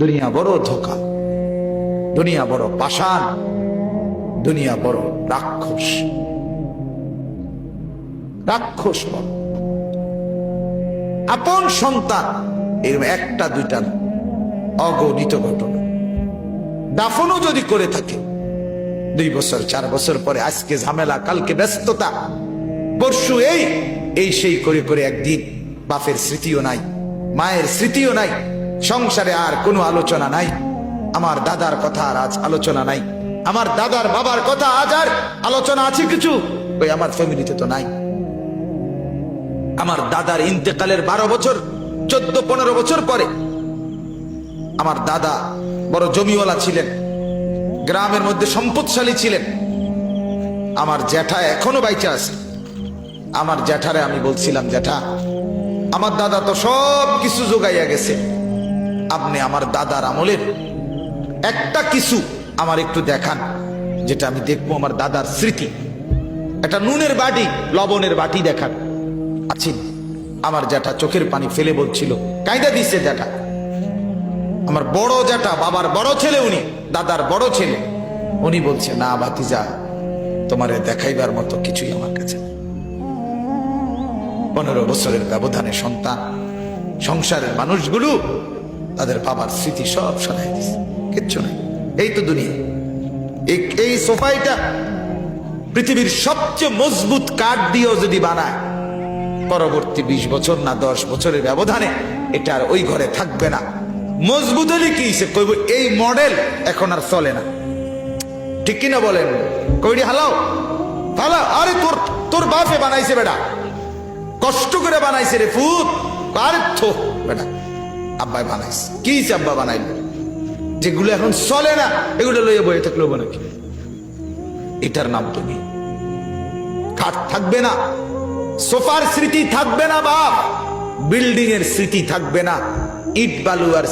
দুনিয়া বড় ধোকা, দুনিয়া বড় পাষাণ, দুনিয়া বড় রাক্ষস। রাক্ষস আপন সন্তান এরকম একটা, দুইটা অগণিত ঘটনা। দাফনও যদি করে থাকে, দুই বছর, চার বছর পরে আজকে ঝামেলা, কালকে ব্যস্ততা। পরশু এই এই সেই করে করে একদিন বাপের স্মৃতিও নাই, মায়ের স্মৃতিও নাই সংসারে আর কোনো আলোচনা নাই। আমার দাদার কথা আর আজ আলোচনা নাই। আমার দাদার বাবার কথা আজ আর আলোচনা আছে কিছু? ওই আমার ফ্যামিলিতে তো নাই। আমার দাদার ইন্তেকালের বারো বছর, চোদ্দ, পনেরো বছর পরে আমার দাদা বড় জমিওয়ালা ছিলেন। গ্রামের মধ্যে সম্পদশালী ছিলেন। আমার জ্যাঠা এখনও বাইচে আছে। আমার জ্যাঠারে আমি বলছিলাম, জ্যাঠা, আমার দাদা তো সব কিছু যোগাইয়া গেছে। আপনি আমার দাদার আমলের একটা কিছু আমার একটু দেখান, যেটা আমি দেখব আমার দাদার স্মৃতি। একটা নুনের বাটি, লবণের বাটি দেখান। আছি আমার জ্যাঠা চোখের পানি ফেলে বলছিল, কায়দা দিচ্ছে জ্যাঠা। আমার বড় জ্যাঠা, বাবার বড় ছেলে উনি, দাদার বড় ছেলে। উনি বলছে, না ভাতিজা, তোমারে দেখাইবার মতো কিছুই আমার কাছে পনেরো বছরের ব্যবধানে সন্তান, সংসারের মানুষগুলো তাদের বাবার স্মৃতি সব সরাই দিচ্ছে কিচ্ছু নেই। এই তো দুনিয়া। এই- সোফাইটা পৃথিবীর সবচেয়ে মজবুত কাঠ দিয়েও যদি বানায়, পরবর্তী বিশ বছর না দশ বছরের ব্যবধানে এটা আর ওই ঘরে থাকবে না। মজবুত হলে কি সে কইব, এই মডেল এখন আর চলে না। ঠিক কিনা বলেন? কইডি হালাও। হালাও আরে তোর তোর বাপে বানাইছে বেটা। কষ্ট করে বানাইছে রে ফুত। আরে থো, বেটা। আব্বাই বানাইছে। কি আব্বা বানাইল? যেগুলো এখন চলে না, এগুলো লইয়া বয়ে থাকলেও নাকি? এটার নাম তুমি। খাট থাকবে না, সোফার স্মৃতি থাকবে না বাপ বিল্ডিং এর স্মৃতি থাকবে না, ইট বালু আর